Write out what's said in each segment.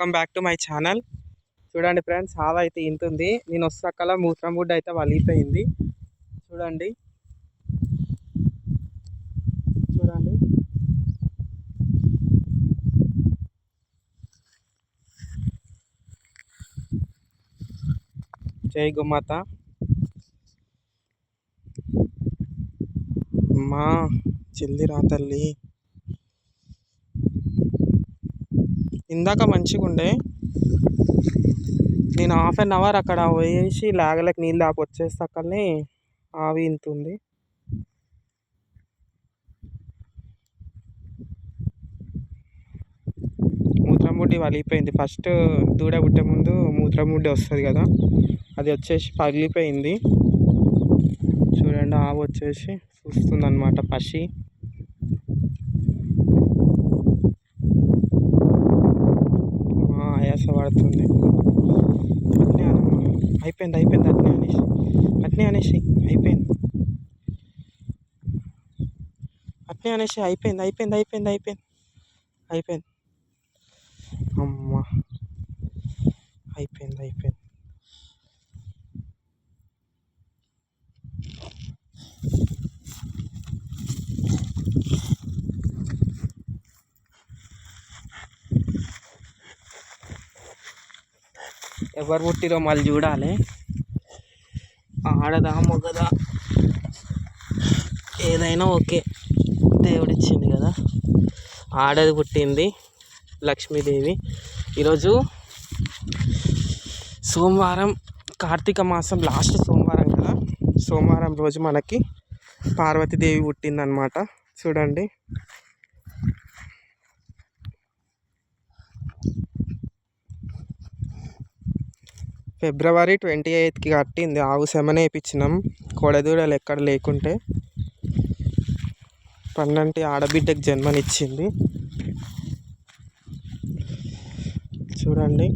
Welcome back to my channel. చూడండి friends ఆవ అయితే ఇంతుంది. నేను వస్తాకల్లా మూత్రం గుడ్డ అయితే వలిగిపోయింది. చూడండి. చూడండి. జై గుమ్మత అమ్మా చెల్లి రా తల్లి. ఇందాక మంచిగా ఉండే నేను హాఫ్ అన్ అవర్ అక్కడ పోయేసి లాగలకు నీళ్ళు దాకా వచ్చేస్తాకనే ఆవి ఇంతుంది. మూత్రముడ్డి వలిగిపోయింది. ఫస్ట్ దూడ పుట్టే ముందు మూత్రముడ్డి వస్తుంది కదా అది వచ్చేసి పగిలిపోయింది. చూడండి ఆవు వచ్చేసి చూస్తుంది అనమాట పసి ఆ, పడుతుంది అట్నే అయిపోయింది అయిపోయింది అట్నే అనేసి అట్నే అనేసి అయిపోయింది. అట్నే అనేసి అయిపోయింది అయిపోయింది అయిపోయింది అయిపోయింది. అయిపోయింది. అమ్మా. అయిపోయింది అయిపోయింది. ఎవరు పుట్టిరో మళ్ళీ చూడాలి. ఆడదా మొగదా? ఏదైనా ఓకే. దేవుడిచ్చింది కదా. ఆడది పుట్టింది లక్ష్మీదేవి. ఈరోజు సోమవారం కార్తీక మాసం లాస్ట్ సోమవారం కదా. సోమవారం రోజు మనకి పార్వతీదేవి పుట్టిందనమాట చూడండి. ఫిబ్రవరి ట్వంటీ ఎయిత్కి కట్టింది. ఆవు సెమన వేయించినాం కోడదూడలు ఎక్కడ లేకుంటే పన్నంటి ఆడబిడ్డకి జన్మనిచ్చింది. చూడండి.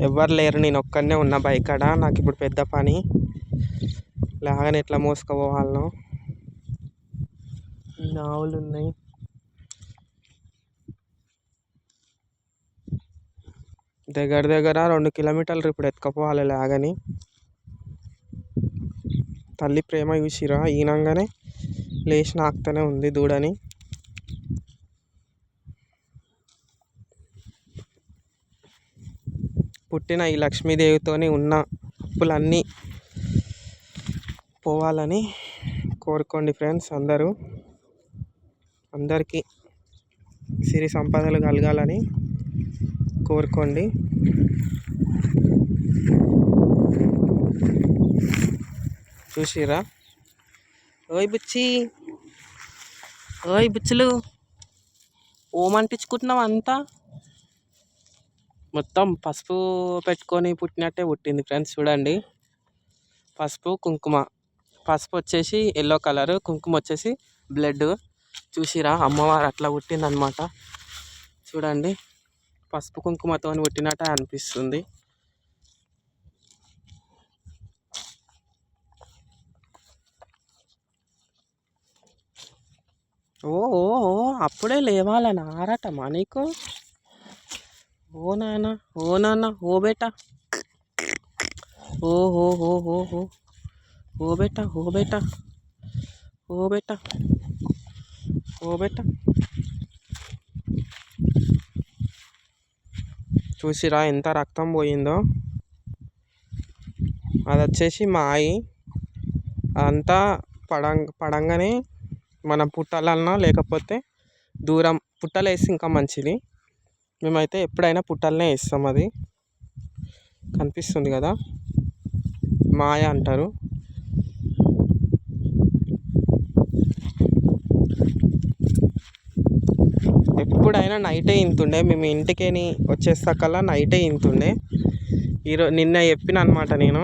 ఎవ్వరు లేరు. నేను ఒక్కనే ఉన్న బైకాడ. నాకు ఇప్పుడు పెద్ద పని. లాగని ఎట్లా మోసుకుపోవాలను. ఇన్ని ఆవులు ఉన్నాయి దగ్గర దగ్గర రెండు కిలోమీటర్లు ఇప్పుడు ఎత్తుకపోవాలి లాగని. తల్లి ప్రేమ చూసిరా? ఈనంగానే లేచి నాకుతూనే ఉంది దూడని. పుట్టిన ఈ లక్ష్మీదేవితోని ఉన్న అప్పులన్నీ పోవాలని కోరుకోండి ఫ్రెండ్స్ అందరూ. అందరికీ సిరి సంపదలు కలగాలని కోరుకోండి. చూసిరా? ఓయ్ బుచ్చి. ఓయ్ బుచ్చులు. ఓమంటించుకుంటున్నావు అంతా? మొత్తం పసుపు పెట్టుకొని పుట్టినట్టే పుట్టింది ఫ్రెండ్స్ చూడండి. పసుపు కుంకుమ. పసుపు వచ్చేసి ఎల్లో కలర్ కుంకుమ వచ్చేసి బ్లడ్ చూసిరా అమ్మవారు అట్లా పుట్టిందనమాట చూడండి పసుపు కుంకుమతో పుట్టినట్టు అనిపిస్తుంది. ఓ అప్పుడే లేవాలని? ఆరాటమా నీకు? ఓ నాన్న ఓ నాన్న ఓ బేటా. ఓ హో హో హో హో ఓ బేటా ఓ బేటా ఓ బేటా. ఓ బెట్ట చూసిరా ఎంత రక్తం పోయిందో. అది వచ్చేసి మా ఆయి అంతా పడంగ పడంగానే మనం పుట్టాలన్నా లేకపోతే దూరం పుట్టలు వేసి ఇంకా మంచిది. మేమైతే ఎప్పుడైనా పుట్టాలనే వేస్తాం అది. కనిపిస్తుంది కదా. మాయ అంటారు. కూడా అయినా నైటే ఇంతుండే. మేము ఇంటికేని వచ్చేస్తాకల్లా నైటే ఇంతుండే. ఈరోజు నిన్న చెప్పిన అనమాట నేను.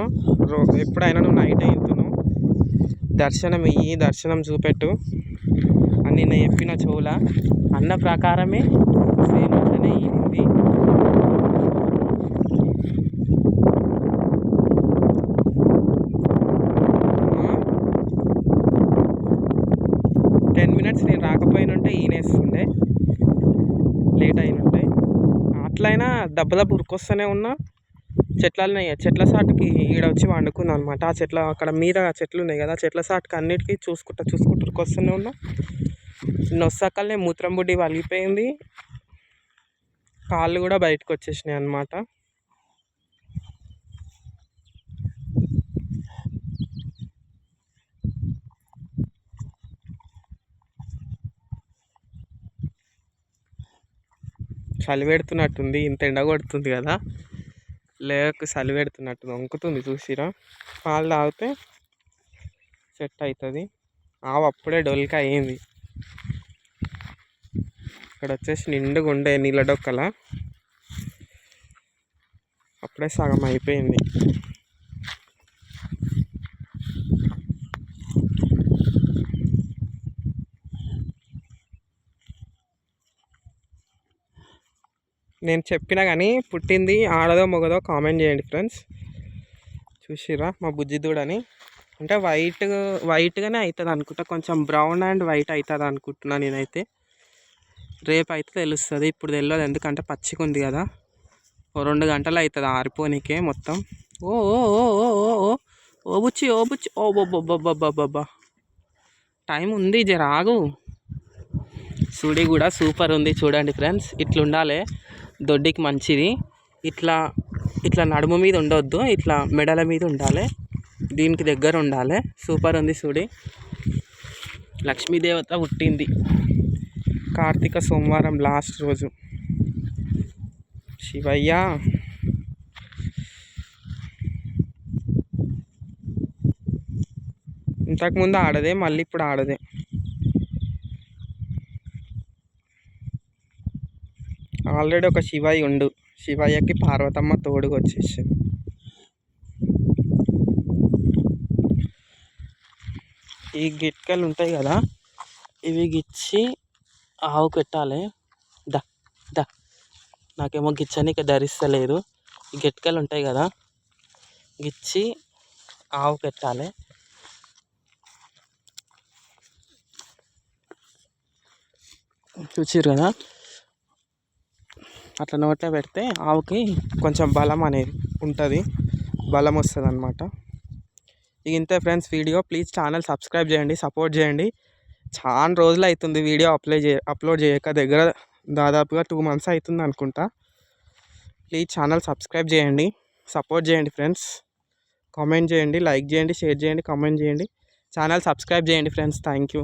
రో ఎప్పుడైనా నువ్వు నైటే ఇంతును దర్శనం ఇయ్యి దర్శనం చూపెట్టు అని నిన్న చెప్పిన చెవుల అన్న ప్రకారమే సేమ్ అట్లనే టెన్ మినిట్స్ నేను రాకపోయినుంటే ఈనేస్తుండే లేట్ అయిన ఉంటాయి అట్లయినా దెబ్బ దెబ్బ ఉరికొస్తూనే ఉన్నా చెట్లనే చెట్ల సాటుకి ఈడ వచ్చి వండుకున్నా అనమాట ఆ చెట్ల అక్కడ మీద చెట్లు ఉన్నాయి కదా చెట్ల సాటుకి అన్నిటికీ చూసుకుంటా చూసుకుంటూ ఉరికొస్తూనే ఉన్నా. నొస్సకల్నే మూత్రం బుడ్డి వలిగిపోయింది. కాళ్ళు కూడా బయటకు వచ్చేసినాయి అనమాట చలి పెడుతున్నట్టుంది ఇంత ఎండ కొడుతుంది కదా. లేక చలి పెడుతున్నట్టు వంకుతుంది చూసిరా. పాలు తాగితే సెట్ అవుతుంది. ఆవు అప్పుడే డొల్క అయింది. ఇక్కడ వచ్చేసి నిండుగా ఉండే నీళ్ళ డొక్కల. అప్పుడే సగం అయిపోయింది. నేను చెప్పినా కానీ పుట్టింది ఆడదో మొగదో కామెంట్ చేయండి ఫ్రెండ్స్. చూసిరా మా బుజ్జి దూడని. అంటే వైట్ వైట్గానే అవుతుంది అనుకుంటా. కొంచెం బ్రౌన్ అండ్ వైట్ అవుతుంది అనుకుంటున్నా నేనైతే. రేపు అయితే తెలుస్తుంది. ఇప్పుడు తెలియదు ఎందుకంటే పచ్చిగా ఉంది కదా. ఓ రెండు గంటలు అవుతుంది ఆరిపోనీకే మొత్తం. ఓ ఓ ఓ ఓ ఓ ఓ ఓ బుచ్చి ఓ బుచ్చి ఓ బొబ్బొబ్బొబ్బొబ్బొబ్బా టైం ఉంది జరాగు సుడి కూడా సూపర్ ఉంది చూడండి ఫ్రెండ్స్. ఇట్లుండాలి. దొడ్డికి మంచిది. ఇట్లా ఇట్లా నడుము మీద ఉండొద్దు. ఇట్లా మెడల మీద ఉండాలి. దీనికి దగ్గర ఉండాలి. సూపర్ ఉంది చూడి. లక్ష్మీదేవత పుట్టింది. కార్తీక సోమవారం లాస్ట్ రోజు. శివయ్య. ఇంతకుముందు ఆడదే మళ్ళీ ఇప్పుడు ఆడదే. ఆల్రెడీ ఒక శివయ్య ఉండు. శివయ్యకి పార్వతమ్మ తోడుగా వచ్చేసింది ఈ గిట్కలు ఉంటాయి కదా ఇవి గిచ్చి ఆవు పెట్టాలి. ద ద. నాకేమో గిచ్చనికి ధరిస్తలేదు. ఈ గిట్కలు ఉంటాయి కదా గిచ్చి ఆవు పెట్టాలి. చూసారు కదా? అట్లా నోట్లో పెడితే ఆవుకి కొంచెం బలం అనేది ఉంటుంది. బలం వస్తుంది అనమాట ఇక ఇంతే friends video. Please channel subscribe చేయండి సపోర్ట్ చేయండి. చాలా రోజులు అవుతుంది వీడియో అప్లై చే అప్లోడ్ చేయక. దగ్గర దాదాపుగా టూ మంత్స్ అవుతుంది అనుకుంటా. ప్లీజ్ ఛానల్ సబ్స్క్రైబ్ చేయండి సపోర్ట్ చేయండి ఫ్రెండ్స్. కామెంట్ చేయండి లైక్ చేయండి షేర్ చేయండి కామెంట్ చేయండి. ఛానల్ సబ్స్క్రైబ్ చేయండి ఫ్రెండ్స్. Thank you.